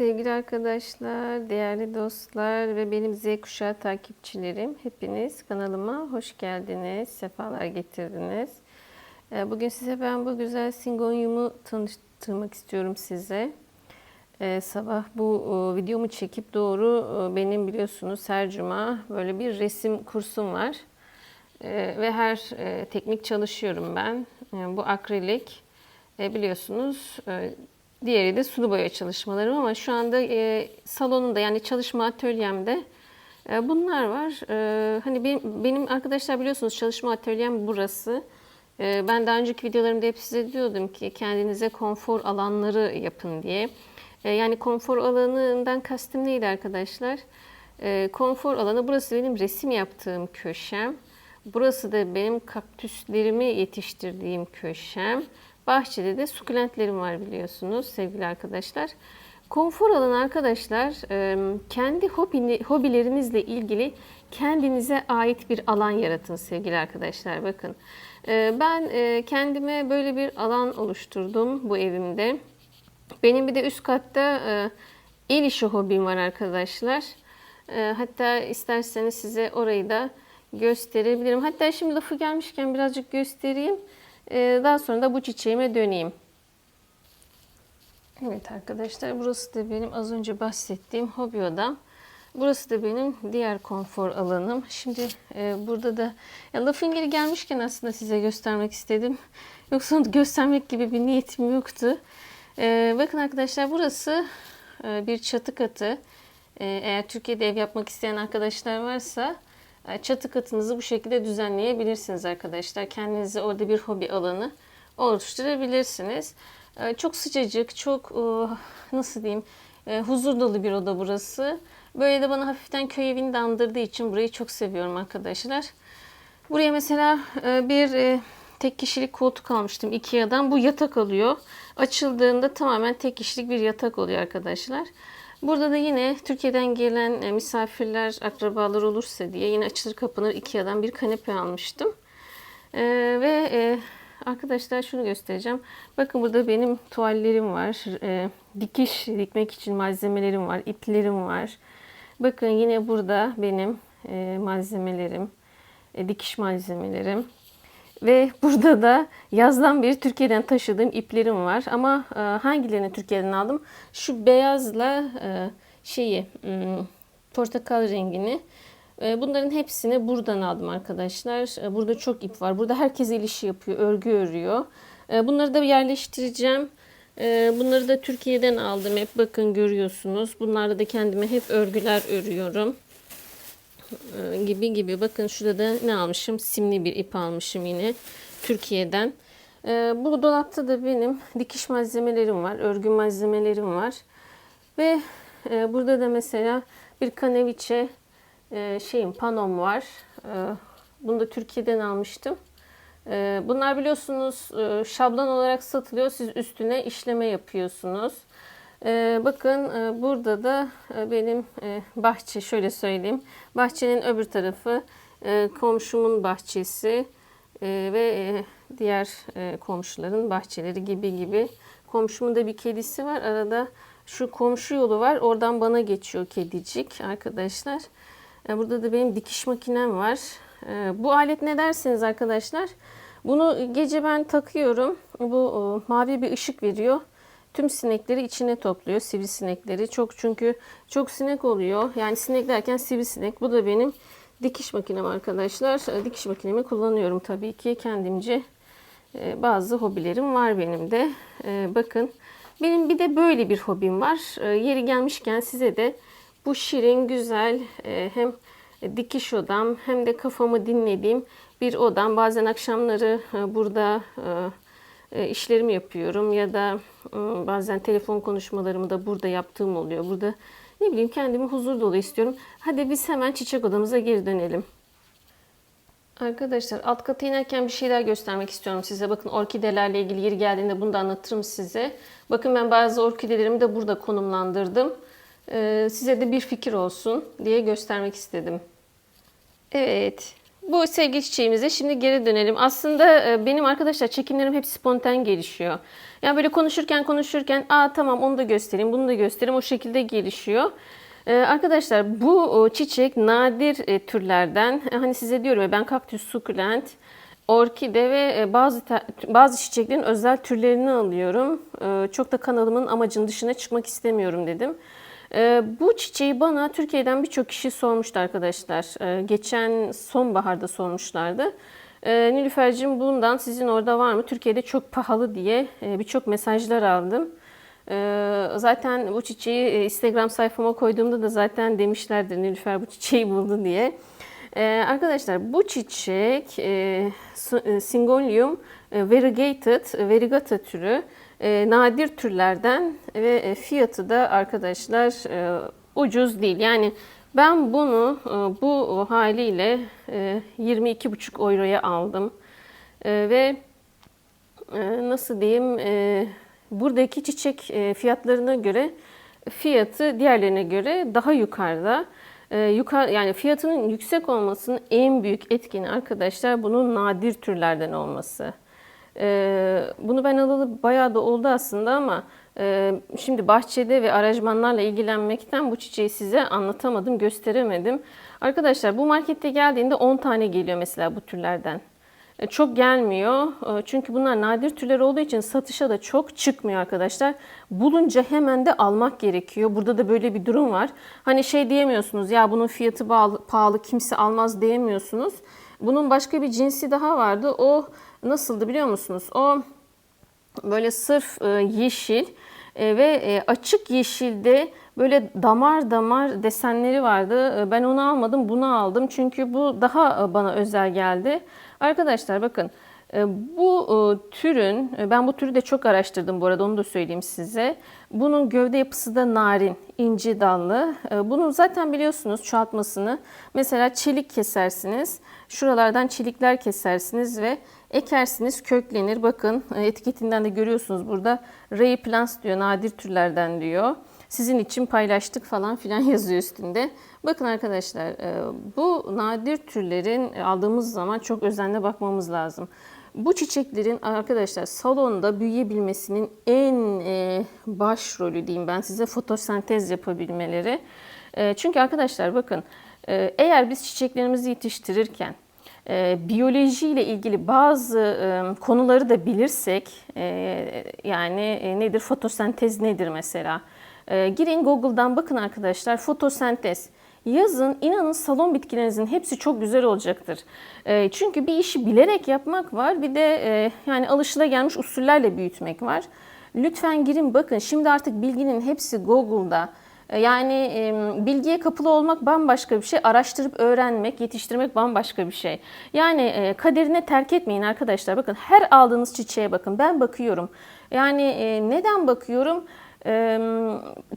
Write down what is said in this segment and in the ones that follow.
Sevgili arkadaşlar, değerli dostlar ve benim Z kuşağı takipçilerim, hepiniz kanalıma hoş geldiniz, sefalar getirdiniz. Ee, Bugün size ben bu güzel singonyumu tanıştırmak istiyorum size. Ee, sabah bu e, videomu çekip doğru e, benim biliyorsunuz her cuma böyle bir resim kursum var. Ee, ve her e, teknik çalışıyorum ben. Bu akrilik biliyorsunuz. Diğeri de sulu boya çalışmalarım ama şu anda e, salonunda yani çalışma atölyemde e, bunlar var. E, hani benim, benim arkadaşlar biliyorsunuz çalışma atölyem burası. E, ben daha önceki videolarımda hep size diyordum ki kendinize konfor alanları yapın diye. E, yani konfor alanından kastım neydi arkadaşlar? E, konfor alanı burası benim resim yaptığım köşem. Burası da benim kaktüslerimi yetiştirdiğim köşem. Bahçede de sukulentlerim var biliyorsunuz sevgili arkadaşlar. Konfor alanı arkadaşlar e, kendi hobilerinizle ilgili kendinize ait bir alan yaratın sevgili arkadaşlar. Bakın e, ben e, kendime böyle bir alan oluşturdum bu evimde. Benim bir de üst katta el işi hobim var arkadaşlar. Hatta isterseniz size orayı da gösterebilirim. Hatta şimdi lafı gelmişken birazcık göstereyim. Daha sonra da bu çiçeğime döneyim. Evet arkadaşlar burası da benim az önce bahsettiğim hobi odam. Burası da benim diğer konfor alanım. Şimdi e, burada da ya lafın geri gelmişken aslında size göstermek istedim. Yoksa göstermek gibi bir niyetim yoktu. E, bakın arkadaşlar burası e, bir çatı katı. E, eğer Türkiye'de ev yapmak isteyen arkadaşlar varsa çatı katınızı bu şekilde düzenleyebilirsiniz arkadaşlar. Kendinize orada bir hobi alanı oluşturabilirsiniz. E, çok sıcacık, çok e, nasıl diyeyim huzur dolu bir oda burası. Böyle de bana hafiften köy evini de andırdığı için burayı çok seviyorum arkadaşlar. Buraya mesela bir tek kişilik koltuk almıştım Ikea'dan. Bu yatak alıyor. Açıldığında tamamen tek kişilik bir yatak oluyor arkadaşlar. Burada da yine Türkiye'den gelen misafirler, akrabalar olursa diye yine açılır kapanır Ikea'dan bir kanepe almıştım. Ee, ve e, arkadaşlar şunu göstereceğim. Bakın burada benim tuvallerim var. E, dikiş dikmek için malzemelerim var. iplerim var. Bakın yine burada benim e, malzemelerim, e, dikiş malzemelerim. Ve burada da yazdan beri Türkiye'den taşıdığım iplerim var. Ama e, hangilerini Türkiye'den aldım? Şu beyazla e, şeyi hmm, portakal rengini. E, bunların hepsini buradan aldım arkadaşlar. E, burada çok ip var. Burada herkes el işi yapıyor. Örgü örüyor. E, bunları da yerleştireceğim. Bunları da Türkiye'den aldım. Hep bakın görüyorsunuz. Bunlarda da kendime hep örgüler örüyorum gibi gibi. Bakın şurada da ne almışım? Simli bir ip almışım yine Türkiye'den. Bu dolapta da benim dikiş malzemelerim var. Örgü malzemelerim var. Ve burada da mesela bir kaneviçe şeyim panom var. Bunu da Türkiye'den almıştım. Bunlar biliyorsunuz şablon olarak satılıyor. Siz üstüne işleme yapıyorsunuz. Ee, bakın e, burada da e, benim e, bahçe şöyle söyleyeyim. Bahçenin öbür tarafı komşumun bahçesi ve diğer komşuların bahçeleri gibi gibi. Komşumun da bir kedisi var. Arada şu komşu yolu var. Oradan bana geçiyor kedicik arkadaşlar. Burada da benim dikiş makinem var. Bu alet ne dersiniz arkadaşlar? Bunu gece ben takıyorum. Bu mavi bir ışık veriyor tüm sinekleri içine topluyor sivrisinekleri. Çok çünkü çok sinek oluyor. Yani sinek derken sivrisinek. Bu da benim dikiş makinem arkadaşlar. Dikiş makinemi kullanıyorum tabii ki kendimce. Ee, bazı hobilerim var benim de. Ee, bakın benim bir de böyle bir hobim var. Ee, yeri gelmişken size de bu şirin güzel e, hem dikiş odam hem de kafamı dinlediğim bir odam. Bazen akşamları e, burada e, e, işlerimi yapıyorum ya da e, bazen telefon konuşmalarımı da burada yaptığım oluyor. Burada ne bileyim kendimi huzur dolu istiyorum. Hadi biz hemen çiçek odamıza geri dönelim. Arkadaşlar alt kata inerken bir şeyler göstermek istiyorum size. Bakın orkidelerle ilgili yeri geldiğinde bunu da anlatırım size. Bakın ben bazı orkidelerimi de burada konumlandırdım. Ee, size de bir fikir olsun diye göstermek istedim. Evet. Bu sevgili çiçeğimize şimdi geri dönelim. Aslında e, benim arkadaşlar çekimlerim hep spontan gelişiyor. Yani böyle konuşurken konuşurken aa tamam onu da göstereyim bunu da göstereyim o şekilde gelişiyor. Ee, arkadaşlar bu çiçek nadir e, türlerden. E, Hani size diyorum ya ben kaktüs, sukulent, orkide ve e, bazı bazı çiçeklerin özel türlerini alıyorum. Çok da kanalımın amacının dışına çıkmak istemiyorum dedim. Ee, bu çiçeği bana Türkiye'den birçok kişi sormuştu arkadaşlar. Ee, geçen sonbaharda sormuşlardı. Ee, Nilüfer'cim bundan sizin orada var mı? Türkiye'de çok pahalı diye e, birçok mesajlar aldım. Zaten bu çiçeği e, Instagram sayfama koyduğumda da zaten demişlerdir Nilüfer bu çiçeği buldu diye. Arkadaşlar bu çiçek e, e, Syngonium e, variegated, variegata türü e, nadir türlerden ve e, fiyatı da arkadaşlar e, ucuz değil. Yani ben bunu e, bu haliyle e, 22,5 euroya aldım. E, ve e, nasıl diyeyim e, buradaki çiçek e, fiyatlarına göre fiyatı diğerlerine göre daha yukarıda. E, yukarı yani fiyatının yüksek olmasının en büyük etkeni arkadaşlar bunun nadir türlerden olması. E, bunu ben alalı bayağı da oldu aslında ama e, şimdi bahçede ve aranjmanlarla ilgilenmekten bu çiçeği size anlatamadım, gösteremedim. Arkadaşlar bu markette geldiğinde 10 tane geliyor mesela bu türlerden. E, Çok gelmiyor. E, Çünkü bunlar nadir türler olduğu için satışa da çok çıkmıyor arkadaşlar. Bulunca hemen de almak gerekiyor. Burada da böyle bir durum var. Hani şey diyemiyorsunuz ya bunun fiyatı pahalı, pahalı kimse almaz diyemiyorsunuz. Bunun başka bir cinsi daha vardı. O nasıldı biliyor musunuz? O böyle sırf e, yeşil e, ve e, açık yeşilde böyle damar damar desenleri vardı. Ben onu almadım, bunu aldım. Çünkü bu daha bana özel geldi. Arkadaşlar bakın bu türün, ben bu türü de çok araştırdım bu arada onu da söyleyeyim size. Bunun gövde yapısı da narin, inci dallı. Bunu zaten biliyorsunuz çoğaltmasını. Mesela çelik kesersiniz. Şuralardan çelikler kesersiniz ve ekersiniz köklenir. Bakın e, etiketinden de görüyorsunuz burada Ray plants diyor, nadir türlerden diyor. Sizin için paylaştık falan filan yazıyor üstünde. Bakın arkadaşlar e, bu nadir türlerin aldığımız zaman çok özenle bakmamız lazım. Bu çiçeklerin arkadaşlar salonda büyüyebilmesinin en e, başrolü diyeyim ben size fotosentez yapabilmeleri. Çünkü arkadaşlar bakın eğer biz çiçeklerimizi yetiştirirken e, biyoloji ile ilgili bazı e, konuları da bilirsek e, yani e, nedir fotosentez nedir mesela? E, girin Google'dan bakın arkadaşlar fotosentez. Yazın inanın salon bitkilerinizin hepsi çok güzel olacaktır. E, çünkü bir işi bilerek yapmak var bir de e, yani alışılagelmiş usullerle büyütmek var. Lütfen girin bakın. Şimdi artık bilginin hepsi Google'da yani e, bilgiye kapılı olmak bambaşka bir şey, araştırıp öğrenmek, yetiştirmek bambaşka bir şey. Yani e, kaderine terk etmeyin arkadaşlar. Bakın her aldığınız çiçeğe bakın. Ben bakıyorum. Yani e, neden bakıyorum?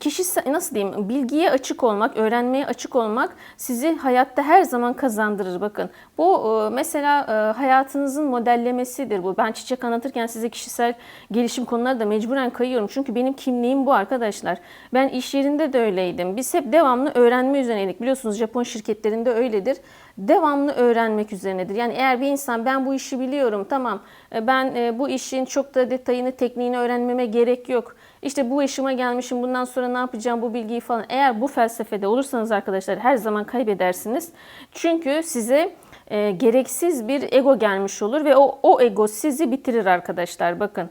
Kişisel nasıl diyeyim bilgiye açık olmak, öğrenmeye açık olmak sizi hayatta her zaman kazandırır. Bakın bu mesela hayatınızın modellemesidir bu. Ben çiçek anlatırken size kişisel gelişim konuları da mecburen kayıyorum. Çünkü benim kimliğim bu arkadaşlar. Ben iş yerinde de öyleydim. Biz hep devamlı öğrenme üzerineydik. Biliyorsunuz Japon şirketlerinde öyledir. Devamlı öğrenmek üzerinedir. Yani eğer bir insan ben bu işi biliyorum tamam ben bu işin çok da detayını, tekniğini öğrenmeme gerek yok. İşte bu yaşıma gelmişim bundan sonra ne yapacağım bu bilgiyi falan. Eğer bu felsefede olursanız arkadaşlar her zaman kaybedersiniz. Çünkü size e, gereksiz bir ego gelmiş olur ve o, o ego sizi bitirir arkadaşlar. Bakın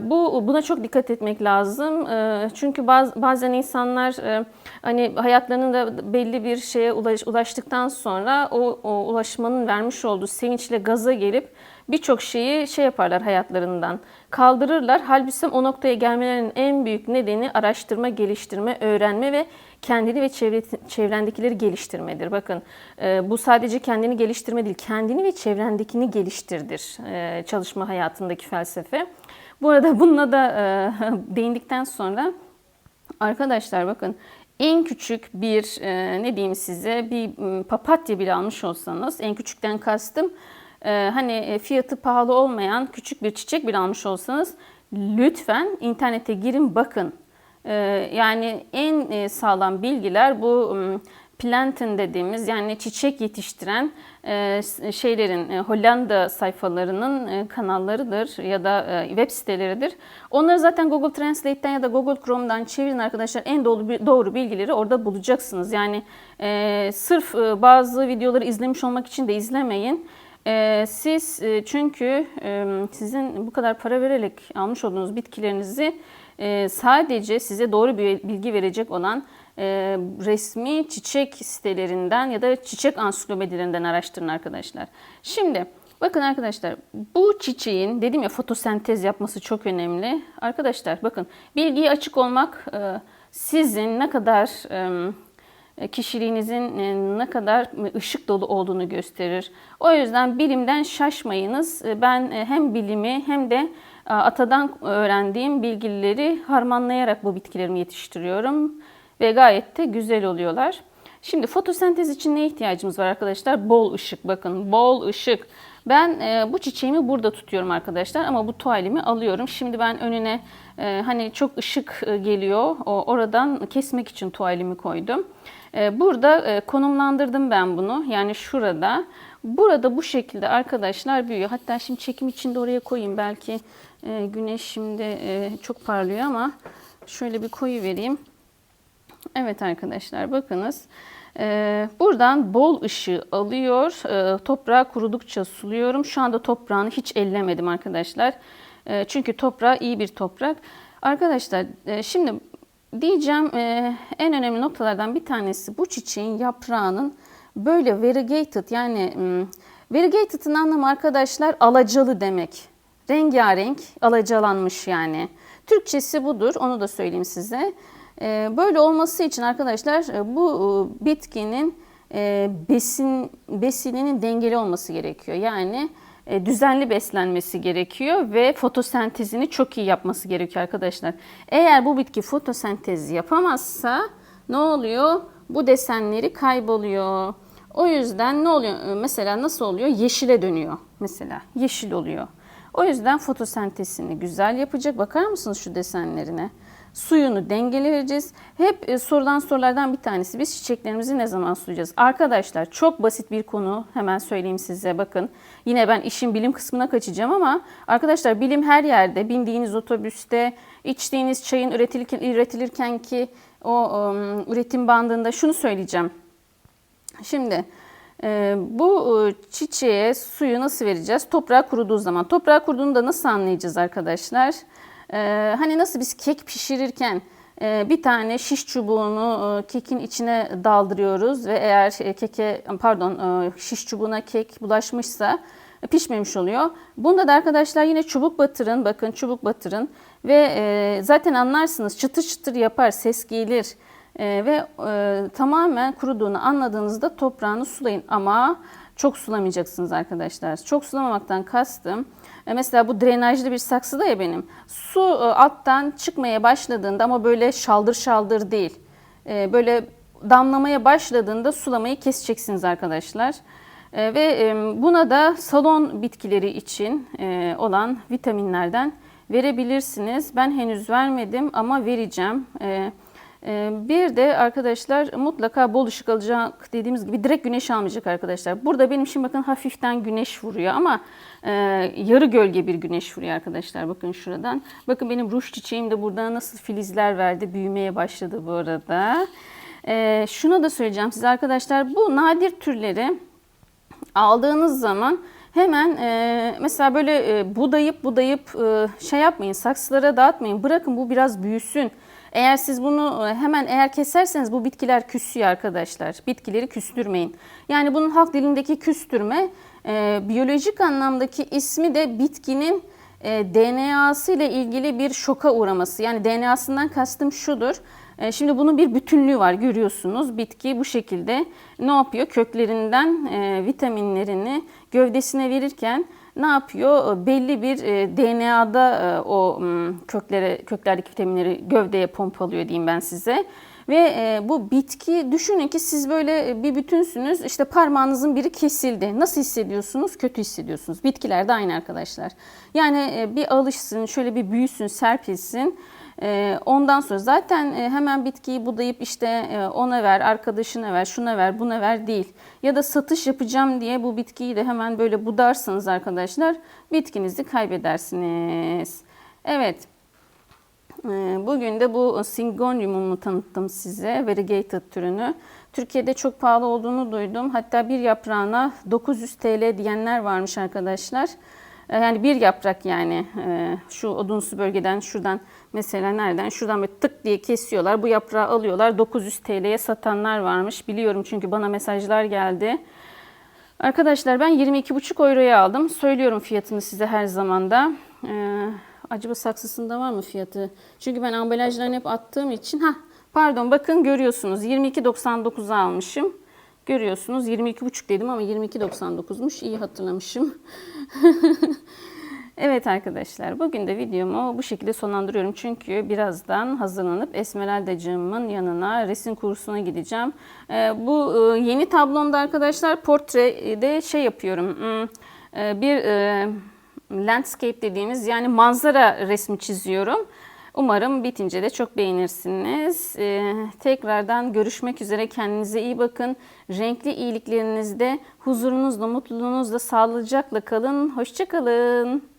bu buna çok dikkat etmek lazım. E, çünkü baz, bazen insanlar e, hani hayatlarının da belli bir şeye ulaş, ulaştıktan sonra o, o ulaşmanın vermiş olduğu sevinçle gaza gelip birçok şeyi şey yaparlar hayatlarından kaldırırlar. Halbuki o noktaya gelmelerinin en büyük nedeni araştırma, geliştirme, öğrenme ve kendini ve çevre, çevrendekileri geliştirmedir. Bakın e, bu sadece kendini geliştirme değil, kendini ve çevrendekini geliştirdir e, çalışma hayatındaki felsefe. Bu arada bununla da e, değindikten sonra arkadaşlar bakın en küçük bir e, ne diyeyim size bir papatya bile almış olsanız en küçükten kastım e, hani e, fiyatı pahalı olmayan küçük bir çiçek bile almış olsanız lütfen internete girin bakın. E, yani en e, sağlam bilgiler bu m, planten dediğimiz yani çiçek yetiştiren e, şeylerin e, Hollanda sayfalarının e, kanallarıdır ya da web siteleridir. Onları zaten Google Translate'ten ya da Google Chrome'dan çevirin arkadaşlar. En doğru doğru bilgileri orada bulacaksınız. Yani sırf bazı videoları izlemiş olmak için de izlemeyin. Siz çünkü sizin bu kadar para vererek almış olduğunuz bitkilerinizi sadece size doğru bir bilgi verecek olan e, resmi çiçek sitelerinden ya da çiçek ansiklopedilerinden araştırın arkadaşlar. Şimdi bakın arkadaşlar bu çiçeğin dedim ya fotosentez yapması çok önemli. Arkadaşlar bakın bilgiye açık olmak e, sizin ne kadar e, kişiliğinizin e, ne kadar ışık dolu olduğunu gösterir. O yüzden bilimden şaşmayınız. Ben hem bilimi hem de atadan öğrendiğim bilgileri harmanlayarak bu bitkilerimi yetiştiriyorum ve gayet de güzel oluyorlar. Şimdi fotosentez için ne ihtiyacımız var arkadaşlar? Bol ışık. Bakın bol ışık. Ben e, bu çiçeğimi burada tutuyorum arkadaşlar ama bu tuvalimi alıyorum. Şimdi ben önüne e, hani çok ışık e, geliyor. O, oradan kesmek için tuvalimi koydum. E, burada e, konumlandırdım ben bunu. Yani şurada. Burada bu şekilde arkadaşlar büyüyor. Hatta şimdi çekim için de oraya koyayım. Belki e, güneş şimdi e, çok parlıyor ama şöyle bir koyu vereyim. Evet arkadaşlar bakınız. Ee, buradan bol ışığı alıyor. Ee, toprağı kurudukça suluyorum. Şu anda toprağını hiç ellemedim arkadaşlar. Ee, çünkü toprağı iyi bir toprak. Arkadaşlar e, şimdi diyeceğim e, en önemli noktalardan bir tanesi bu çiçeğin yaprağının böyle variegated yani hmm, variegated'ın anlamı arkadaşlar alacalı demek. Rengarenk, alacalanmış yani. Türkçesi budur. Onu da söyleyeyim size. Ee, Böyle olması için arkadaşlar e, bu e, bitkinin e, besin besininin dengeli olması gerekiyor. Yani düzenli beslenmesi gerekiyor ve fotosentezini çok iyi yapması gerekiyor arkadaşlar. Eğer bu bitki fotosentez yapamazsa ne oluyor? Bu desenleri kayboluyor. O yüzden ne oluyor? Mesela nasıl oluyor? Yeşile dönüyor mesela. Yeşil oluyor. O yüzden fotosentezini güzel yapacak. Bakar mısınız şu desenlerine? Suyunu dengeli vereceğiz. Hep e, sorulan sorulardan bir tanesi biz çiçeklerimizi ne zaman sulayacağız? Arkadaşlar çok basit bir konu hemen söyleyeyim size bakın. Yine ben işin bilim kısmına kaçacağım ama arkadaşlar bilim her yerde. Bindiğiniz otobüste, içtiğiniz çayın üretilirken, ki o ım, üretim bandında şunu söyleyeceğim. Şimdi e, bu e, çiçeğe suyu nasıl vereceğiz? Toprağı kuruduğu zaman. Toprağı kuruduğunu da nasıl anlayacağız arkadaşlar? E, hani nasıl biz kek pişirirken e, bir tane şiş çubuğunu e, kekin içine daldırıyoruz ve eğer e, keke pardon şiş çubuğuna kek bulaşmışsa pişmemiş oluyor. Bunda da arkadaşlar yine çubuk batırın. Bakın çubuk batırın ve zaten anlarsınız çıtır çıtır yapar, ses gelir. Ve tamamen kuruduğunu anladığınızda toprağını sulayın ama çok sulamayacaksınız arkadaşlar. Çok sulamamaktan kastım e, mesela bu drenajlı bir saksıda ya benim su e, alttan çıkmaya başladığında ama böyle şaldır şaldır değil e, böyle damlamaya başladığında sulamayı keseceksiniz arkadaşlar. Ve buna da salon bitkileri için olan vitaminlerden verebilirsiniz. Ben henüz vermedim ama vereceğim. Ee, Bir de arkadaşlar mutlaka bol ışık alacak dediğimiz gibi direkt güneş almayacak arkadaşlar. Burada benim şimdi bakın hafiften güneş vuruyor ama e, yarı gölge bir güneş vuruyor arkadaşlar. Bakın şuradan. Bakın benim ruj çiçeğim de burada nasıl filizler verdi. Büyümeye başladı bu arada. E, şunu da söyleyeceğim size arkadaşlar. Bu nadir türleri aldığınız zaman hemen e, mesela böyle e, budayıp budayıp e, şey yapmayın saksılara dağıtmayın bırakın bu biraz büyüsün. Eğer siz bunu e, hemen eğer keserseniz bu bitkiler küsüyor arkadaşlar. Bitkileri küstürmeyin. Yani bunun halk dilindeki küstürme e, biyolojik anlamdaki ismi de bitkinin e, DNA'sı ile ilgili bir şoka uğraması. Yani DNA'sından kastım şudur. E, Şimdi bunun bir bütünlüğü var görüyorsunuz. Bitki bu şekilde ne yapıyor? Köklerinden e, vitaminlerini gövdesine verirken ne yapıyor? E, Belli bir e, DNA'da e, o köklere köklerdeki vitaminleri gövdeye pompalıyor diyeyim ben size. Ve e, bu bitki düşünün ki siz böyle bir bütünsünüz. İşte parmağınızın biri kesildi. Nasıl hissediyorsunuz? Kötü hissediyorsunuz. Bitkiler de aynı arkadaşlar. Yani bir alışsın, şöyle bir büyüsün, serpilsin. E, ondan sonra zaten e, hemen bitkiyi budayıp işte e, ona ver, arkadaşına ver, şuna ver, buna ver değil. Ya da satış yapacağım diye bu bitkiyi de hemen böyle budarsanız arkadaşlar bitkinizi kaybedersiniz. Evet. Ee, Bugün de bu Syngonium'umu tanıttım size, variegated türünü. Türkiye'de çok pahalı olduğunu duydum. Hatta bir yaprağına 900 TL diyenler varmış arkadaşlar. Ee, Yani bir yaprak yani Ee, şu odunsu bölgeden şuradan mesela nereden şuradan böyle tık diye kesiyorlar. Bu yaprağı alıyorlar 900 TL'ye satanlar varmış. Biliyorum çünkü bana mesajlar geldi. Arkadaşlar ben 22,5 euroya aldım. Söylüyorum fiyatını size her zaman da. Ee, acaba saksısında var mı fiyatı? Çünkü ben ambalajlarını hep attığım için. ha pardon bakın görüyorsunuz 22.99'a almışım. Görüyorsunuz 22,5 dedim ama 22.99'muş. İyi hatırlamışım. Evet arkadaşlar bugün de videomu bu şekilde sonlandırıyorum. Çünkü birazdan hazırlanıp Esmeralda'cığımın yanına resim kursuna gideceğim. Ee, bu e, yeni tablomda arkadaşlar portrede şey yapıyorum. Hmm, e, Bir e, landscape dediğimiz yani manzara resmi çiziyorum. Umarım bitince de çok beğenirsiniz. Ee, tekrardan görüşmek üzere. Kendinize iyi bakın. Renkli iyiliklerinizde huzurunuzla, mutluluğunuzla, sağlıcakla kalın. Hoşçakalın.